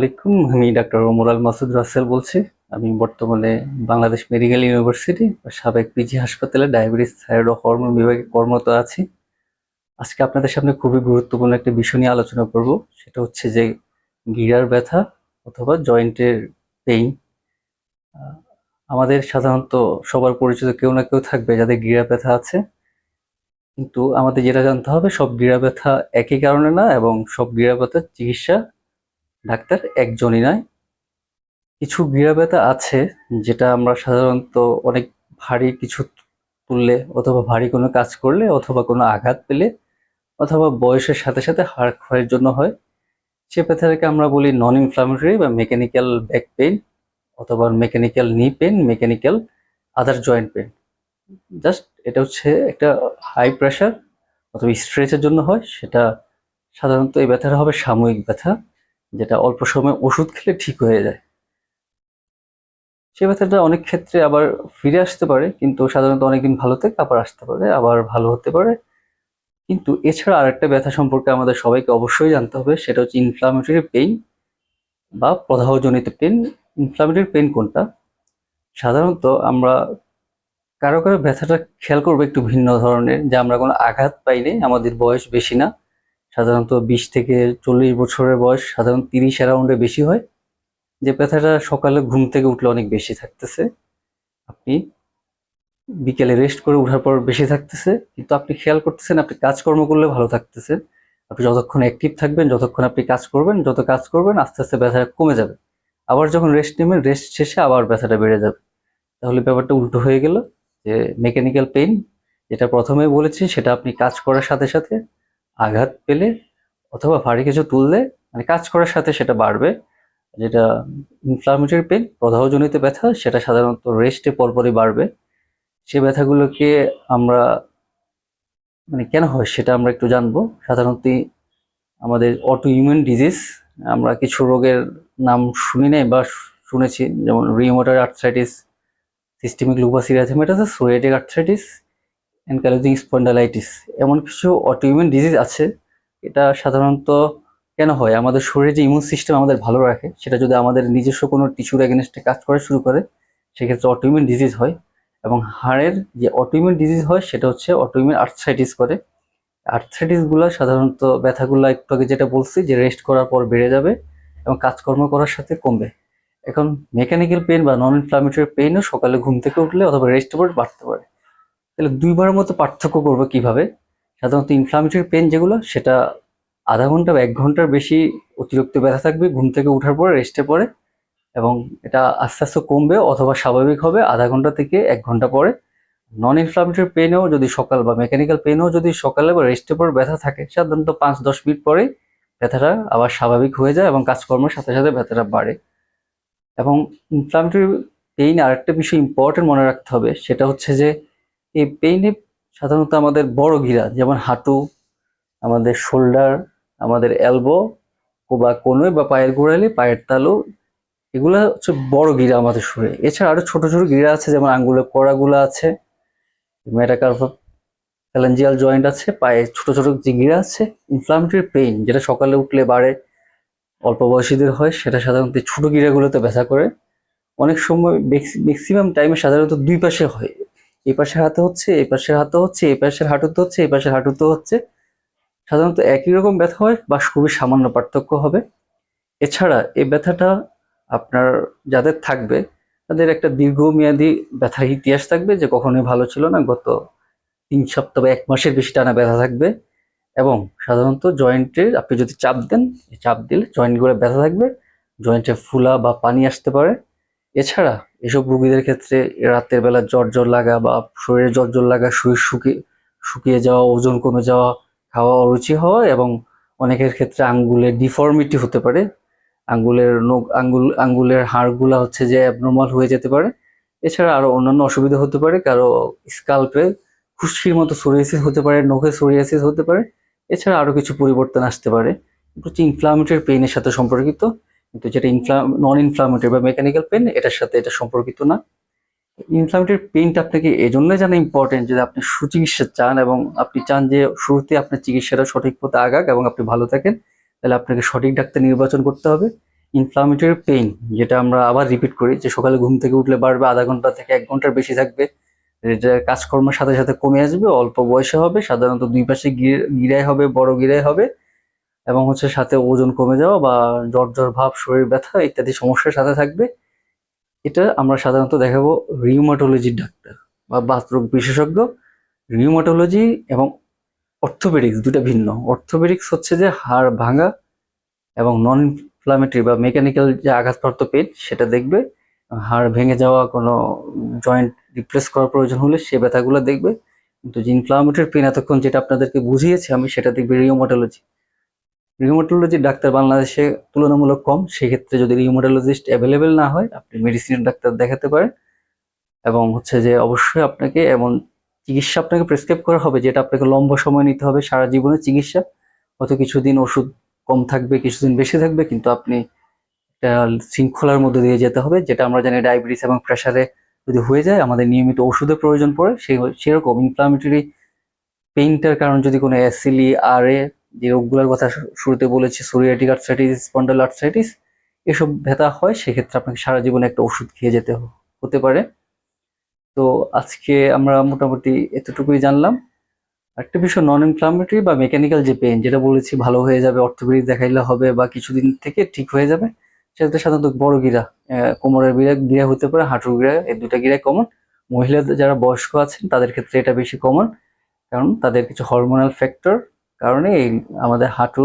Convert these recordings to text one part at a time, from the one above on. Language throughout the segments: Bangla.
আলাইকুম, আমি ডাক্তার মোরাল মাসুদ রাসেল বলছি। আমি বর্তমানে বাংলাদেশ মেডিকেল ইউনিভার্সিটি সাবেক পিজি হাসপাতালে ডায়াবেটিস থাইরয়েড ও হরমোন বিভাগে কর্মরত আছি। আজকে আপনাদের সামনে খুবই গুরুত্বপূর্ণ একটা বিষয় নিয়ে আলোচনা করব। সেটা হচ্ছে যে গিরার ব্যথা অথবা জয়েন্টের পেইন। আমাদের সাধারণত সবার পরিচিত কেউ না কেউ থাকবে যাদের গিরা ব্যথা আছে। কিন্তু আমাদের যেটা জানতে হবে, সব গিরা ব্যথা একই কারণে না, এবং সব গিরা ব্যথার চিকিৎসা ডাক্তার একজনই নয়। কিছু গিরা ব্যথা আছে যেটা আমরা সাধারণত অনেক ভারী কিছু তুললে অথবা ভারী কোনো কাজ করলে অথবা কোনো আঘাত পেলে অথবা বয়সের সাথে সাথে হাড় ক্ষয়ের জন্য হয়। সে ব্যথাটাকে আমরা বলি নন ইনফ্লামেটরি বা মেকানিক্যাল ব্যাক পেইন অথবা mechanical knee pain mechanical other joint pain just এটা হচ্ছে একটা হাই প্রেশার অথবা স্ট্রেচের জন্য হয়। সেটা সাধারণত এই ব্যথাটা হবে সাময়িক ব্যথা। যেটা অল্প সময় ওষুধ খেলে ঠিক হয়ে যায়। সে ব্যথাটা অনেক ক্ষেত্রে আবার ফিরে আসতে পারে, কিন্তু সাধারণত অনেকদিন ভালো থেকে আবার আসতে পারে, আবার ভালো হতে পারে। কিন্তু এছাড়া আরেকটা ব্যথা সম্পর্কে আমাদের সবাইকে অবশ্যই জানতে হবে, সেটা হচ্ছে ইনফ্লামেটরি পেইন বা প্রদাহজনিত পেন ইনফ্লামেটরি পেন কোনটা? সাধারণত আমরা কারও কারও ব্যথাটা খেয়াল করব একটু ভিন্ন ধরনের, যে আমরা কোনো আঘাত পাইনি আমাদের বয়স বেশি না সাধারণত বিশ থেকে চল্লিশ বছরের বয়স, সাধারণত তিরিশ অ্যারাউন্ডে বেশি হয়। যে ব্যথাটা সকালে ঘুম থেকে উঠলে অনেক বেশি থাকতেছে। আপনি বিকেলে রেস্ট করে ওঠার পর বেশি থাকতেছে। কিন্তু আপনি খেয়াল করতেছেন, আপনি কাজকর্ম করলে ভালো থাকতেছে। আপনি যতক্ষণ অ্যাক্টিভ থাকবেন, যতক্ষণ আপনি কাজ করবেন, যত কাজ করবেন, আস্তে আস্তে ব্যথাটা কমে যাবে। আবার যখন রেস্ট নেবেন রেস্ট শেষে আবার ব্যথাটা বেড়ে যাবে। তাহলে ব্যাপারটা উল্টো হয়ে গেল যে মেকানিক্যাল পেইন যেটা প্রথমে বলেছি, সেটা আপনি কাজ করার সাথে সাথে আঘাত পেলে অথবা ভারী কিছু তুললে মানে কাজ করার সাথে সেটা বাড়বে, যেটা ইনফ্লামেটরি পেন প্রদাহজনিত ব্যথা, সেটা সাধারণত রেস্টে পরপরই বাড়বে। সে ব্যথাগুলোকে আমরা মানে কেন হয় সেটা আমরা একটু জানব। সাধারণত আমাদের অটো ইমিউন ডিজিজ আমরা কিছু রোগের নাম শুনি নাই বা শুনেছি, যেমন rheumatoid arthritis systemic lupus erythematosus psoriatic arthritis ankylosing spondylitis এমন কিছু অটোইমিউন ডিজিজ আছে, এটা সাধারণত কেন হয়? আমাদের শরীরে যে ইমিউন সিস্টেম আমাদের ভালো রাখে, সেটা যদি আমাদের নিজস্ব কোনো টিস্যুর এগেনস্টে কাজ করা শুরু করে, সেক্ষেত্রে অটোইমিউন ডিজিজ হয়। এবং হাড়ের যে অটোইমিউন ডিজিজ হয়, সেটা হচ্ছে অটোইমিউন আর্থ্রাইটিস করে। আর্থ্রাইটিসগুলো সাধারণত ব্যথাগুলো একটু আগে যেটা বলছি, যে রেস্ট করার পর বেড়ে যাবে এবং কাজকর্ম করার সাথে কমবে। এখন মেকানিক্যাল পেন বা নন ইনফ্লামেটরি পেইনও সকালে ঘুম থেকে উঠলে অথবা রেস্ট বাড়তে পারে। তাহলে দুইবারের মতো পার্থক্য করব কীভাবে? সাধারণত ইনফ্লামেটরি পেন যেগুলো, সেটা আধা ঘণ্টা বা এক ঘণ্টার বেশি অতিরিক্ত ব্যথা থাকবে, ঘুম থেকে ওঠার পরে রেস্টে পরে, এবং এটা আস্তে আস্তে কমবে অথবা স্বাভাবিক হবে আধা ঘণ্টা থেকে এক ঘণ্টা পরে। নন ইনফ্লামেটরি পেনেও যদি সকাল বা মেকানিক্যাল পেনেও যদি সকালে বা রেস্টে পর ব্যথা থাকে, সাধারণত পাঁচ দশ মিনিট পরে ব্যথাটা আবার স্বাভাবিক হয়ে যায় এবং কাজকর্মের সাথে সাথে ব্যথাটা বাড়ে। এবং ইনফ্লামেটরি পেইন আরেকটা বিষয় ইম্পর্টেন্ট মনে রাখতে হবে, সেটা হচ্ছে যে এই পেইনে সাধারণত আমাদের বড় গিরা যেমন হাঁটু, আমাদের শোল্ডার আমাদের এলবো বা কোনোই বা পায়ের গোড়ালি, পায়ের তালু, এগুলো হচ্ছে বড় গিরা আমাদের শরীরে। এছাড়া আরও ছোট ছোট গিরা আছে, যেমন আঙ্গুলের কড়াগুলো আছে মেটাকার্ভ জয়েন্ট আছে, পায়ে ছোট ছোট যে গিরা আছে ইনফ্লামেটরি পেইন যেটা সকালে উঠলে বাড়ে, অল্প বয়সীদের হয়, সেটা সাধারণত ছোট গিরাগুলোতে ব্যথা করে। অনেক সময় ম্যাক্সিমাম টাইমে সাধারণত দুই পাশে হয়। এই পাশে হাতে হচ্ছে, এই পাশের হাতে হচ্ছে, এই পাশের হাঁটুতে হচ্ছে, এই পাশের হাঁটুতে হচ্ছে। সাধারণত একই রকম ব্যথা হয়, বা খুবই সামান্য পার্থক্য হবে। এছাড়া এই ব্যথাটা আপনার যাদের থাকবে, তাদের একটা দীর্ঘমেয়াদী ব্যথার ইতিহাস থাকবে যে কখনোই ভালো ছিল না। গত তিন সপ্তাহ বা এক মাসের বেশি টানা ব্যথা থাকবে। এবং সাধারণত জয়েন্টের, আপনি যদি চাপ দেন চাপ দিলে জয়েন্টগুলো ব্যথা থাকবে, জয়েন্টে ফুলা বা পানি আসতে পারে। এছাড়া এসব রুগীদের ক্ষেত্রে রাতের বেলা জ্বর জ্বর লাগা বা শরীরে জ্বর জ্বর লাগা, শরীর শুকিয়ে শুকিয়ে যাওয়া, ওজন কমে যাওয়া, খাওয়া অরুচি হওয়া এবং অনেকের ক্ষেত্রে আঙ্গুলের ডিফর্মিটি হতে পারে। আঙ্গুলের নখ আঙ্গুল, আঙ্গুলের হাড়গুলা হচ্ছে যে অ্যাবনর্মাল হয়ে যেতে পারে। এছাড়া আরও অন্যান্য অসুবিধা হতে পারে, কারও স্কাল্পে খুশকির মতো সোরিয়াসিস হতে পারে, নখে সোরিয়াসিস হতে পারে। এছাড়া আরও কিছু পরিবর্তন আসতে পারে। হচ্ছে ইনফ্লামেটরি পেইনের সাথে সম্পর্কিত। কিন্তু যেটা ইনফ্লাম নন ইনফ্লামেটরি বা মেকানিক্যাল পেন এটার সাথে এটা সম্পর্কিত না। ইনফ্লামেটরি পেইনটা আপনাকে এই জন্যই জানা ইম্পর্টেন্ট যদি আপনি সুচিকিৎসা চান এবং আপনি চান যে শুরুতে আপনার চিকিৎসাটা সঠিক পথে আগাক এবং আপনি ভালো থাকেন, তাহলে আপনাকে সঠিক ডাক্তার নির্বাচন করতে হবে। ইনফ্লামেটরি পেইন যেটা আমরা আবার রিপিট করি যে সকালে ঘুম থেকে উঠলে বাড়বে, আধা ঘণ্টা থেকে এক ঘণ্টার বেশি থাকবে। এটা কাজকর্মের সাথে সাথে কমে আসবে, অল্প বয়সে হবে, সাধারণত দুই পাশে গির- গিরায় হবে, বড় গিরায় হবে। এবং হচ্ছে সাথে ওজন কমে যাওয়া বা জ্বর জ্বর ভাব, শরীর ব্যথা ইত্যাদি সমস্যার সাথে থাকবে। এটা আমরা সাধারণত দেখাবো রিউমাটোলজির ডাক্তার বা বাতরোগ বিশেষজ্ঞ রিউমাটোলজি এবং অর্থোপেডিক্স দুটা ভিন্ন। অর্থোপেডিক্স হচ্ছে যে হাড় ভাঙা এবং নন ইনফ্লামেটরি বা মেকানিক্যাল যে আঘাতপ্রাপ্ত পেট, সেটা দেখবে। হাড় ভেঙে যাওয়া, কোনো জয়েন্ট রিপ্লেস করার প্রয়োজন হলে সে ব্যথাগুলো দেখবে। কিন্তু যে ইনফ্লামেটরি পেন এতক্ষণ যেটা আপনাদেরকে বুঝিয়েছি আমি, সেটা দেখবে রিউমাটোলজি রিউমাটোলজি ডাক্তার বাংলাদেশে তুলনামূলক কম। সেক্ষেত্রে যদি রিউমাটোলজিস্ট অ্যাভেলেবেল না হয়, আপনি মেডিসিনের ডাক্তার দেখাতে পারেন। এবং হচ্ছে যে অবশ্যই আপনাকে এমন চিকিৎসা আপনাকে প্রেসক্রাইব করা হবে, যেটা আপনাকে লম্বা সময় নিতে হবে সারা জীবনের চিকিৎসা। হয়তো কিছুদিন ওষুধ কম থাকবে, কিছুদিন বেশি থাকবে, কিন্তু আপনি শৃঙ্খলার মধ্যে দিয়ে যেতে হবে, যেটা আমরা জানি ডায়াবেটিস এবং প্রেশারে যদি হয়ে যায়, আমাদের নিয়মিত ওষুধের প্রয়োজন পড়ে। সেই সেরকম ইনফ্লামেটরি পেইনটার কারণ যদি কোনো অ্যাসিলি আর এ যে রোগগুলোর কথা শুরুতে বলেছি সোরিয়াটিক আর্থ্রাইটিস স্পন্ডাল আর্থ্রাইটিস এসব ব্যথা হয়, সেক্ষেত্রে আপনাকে সারা জীবনে একটা ওষুধ খেয়ে যেতে হতে পারে। তো আজকে আমরা মোটামুটি এতটুকুই জানলাম। একটা বিষয় নন ইনফ্লামেটরি বা মেকানিক্যাল যে পেন যেটা বলেছি, ভালো হয়ে যাবে, অর্থোপেডিক দেখাইলে হবে বা কিছুদিন থেকে ঠিক হয়ে যাবে সেটাতে সাধারণত বড় গিরা কোমরের গিরা গিরা হতে পারে, হাঁটুর গিরা, এই দুটা গিরাই কমন মহিলাদের যারা বয়স্ক আছেন, তাদের ক্ষেত্রে এটা বেশি কমন কারণ তাদের কিছু হরমোনাল ফ্যাক্টর কারণে আমাদের হাঁটু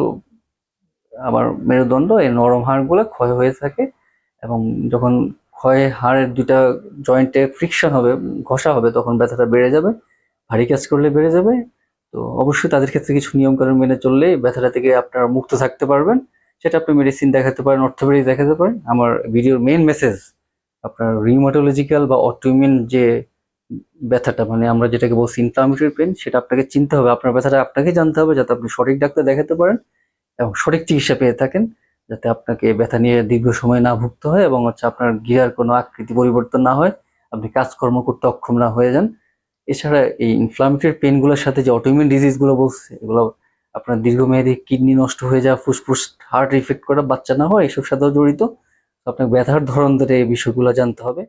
আমার মেরুদণ্ড, এই নরম হাড়গুলো ক্ষয় হয়ে থাকে এবং যখন ক্ষয় হাড়ের দুটা জয়েন্টে ফ্রিকশন হবে, ঘষা হবে, তখন ব্যথাটা বেড়ে যাবে ভারী কাজ করলে বেড়ে যাবে। তো অবশ্যই তাদের ক্ষেত্রে কিছু নিয়মকানুন মেনে চললে ব্যথাটা থেকে আপনারা মুক্ত থাকতে পারবেন। সেটা আপনি মেডিসিন দেখাতে পারেন অর্থোপেডিক দেখাতে পারেন। আমার ভিডিওর মেন মেসেজ আপনার রিউমাটোলজিক্যাল বা অটোইমিউন যে ব্যথাটা মানে আমরা যেটাকে বলছি ইনফ্লামেটরি পেন সেটা আপনাকে চিনতে হবে। আপনার ব্যথাটা আপনাকে জানতে হবে যাতে আপনি সঠিক ডাক্তার দেখাতে পারেন এবং সঠিক চিকিৎসা পেয়ে থাকেন যাতে আপনাকে ব্যথা নিয়ে দীর্ঘ সময় না ভুগতে হয় এবং হচ্ছে আপনার গিয়ার কোনো আকৃতি পরিবর্তন না হয়। আপনি কাজকর্ম করতে অক্ষম না হয়ে যান। এছাড়া এই ইনফ্লামেটরি পেনগুলোর সাথে যে অটোইমিউন ডিজিজগুলো বলছে, এগুলো আপনার দীর্ঘমেয়াদী কিডনি নষ্ট হয়ে যাওয়া, ফুসফুস হার্ট ইফেক্ট করা, বাচ্চা না হয় এসব সাথেও জড়িত। আপনার ব্যথার ধরন ধরে এই বিষয়গুলো জানতে হবে।